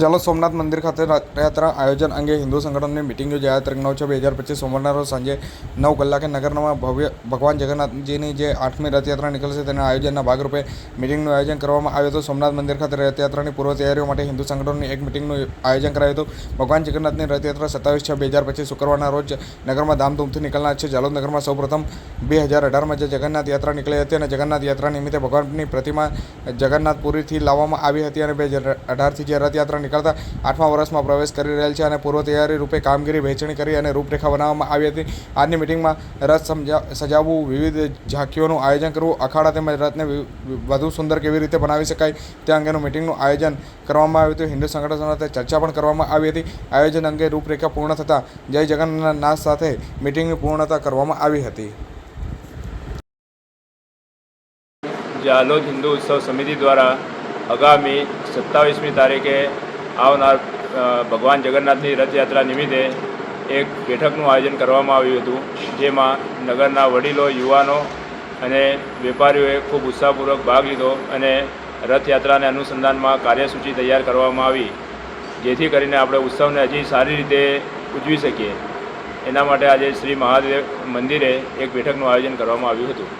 ચાલો સોમનાથ મંદિર ખાતે રથયાત્રા આયોજન અંગે હિન્દુ સંગઠનની મિટિંગ યોજાયા. તારીખ નવ છ બે હજાર પચીસ સોમવારના રોજ સાંજે નવ કલાકે નગરમાં ભવ્ય ભગવાન જગન્નાથજીની જે આઠમી રથયાત્રા નીકળશે તેના આયોજનના ભાગરૂપે મિટિંગનું આયોજન કરવામાં આવ્યું હતું. સોમનાથ મંદિર ખાતે રથયાત્રાની પૂર્વ તૈયારીઓ માટે હિન્દુ સંગઠનની એક મિટિંગનું આયોજન કરાયું હતું. ભગવાન જગન્નાથની રથયાત્રા સત્તાવીસ છ બે હજાર પચીસ શુક્રવારના રોજ નગરમાં ધામધૂમથી નીકળનાર છે. જાલોદ નગરમાં સૌપ્રથમ બે હજાર અઢારમાં જે જગન્નાથ યાત્રા નીકળી હતી અને જગન્નાથ યાત્રા નિમિત્તે ભગવાનની પ્રતિમા જગન્નાથપુરીથી લાવવામાં આવી હતી અને બે હજાર અઢારથી જે રથયાત્રા નીકળતા આઠમા વર્ષમાં પ્રવેશ કરી રહેલ છે અને પૂર્વ તૈયારી રૂપે કામગીરી વહેંચણી કરી અને રૂપરેખા બનાવવામાં આવી હતી. આજની મિટિંગમાં રથ સજાવવું, વિવિધ ઝાંખીઓનું આયોજન કરવું, અખાડા તેમજ રથને વધુ સુંદર કેવી રીતે બનાવી શકાય તે અંગેનું મિટિંગનું આયોજન કરવામાં આવ્યું હતું. હિન્દુ સંગઠન સાથે ચર્ચા પણ કરવામાં આવી હતી. આયોજન અંગે રૂપરેખા પૂર્ણ થતાં જય જગન્નાથ સાથે મિટિંગની પૂર્ણતા કરવામાં આવી હતી. જાલોદ હિન્દુ ઉત્સવ સમિતિ દ્વારા આગામી સત્તાવીસમી તારીખે આવનાર ભગવાન જગન્નાથની રથયાત્રા નિમિત્તે એક બેઠકનું આયોજન કરવામાં આવ્યું હતું, જેમાં નગરના વડીલો, યુવાનો અને વેપારીઓએ ખૂબ ઉત્સાહપૂર્વક ભાગ લીધો અને રથયાત્રાને અનુસંધાનમાં કાર્યસૂચિ તૈયાર કરવામાં આવી, જેથી કરીને આપણે ઉત્સવને હજી સારી રીતે ઉજવી શકીએ. એના માટે આજે શ્રી મહાદેવ મંદિરે એક બેઠકનું આયોજન કરવામાં આવ્યું હતું.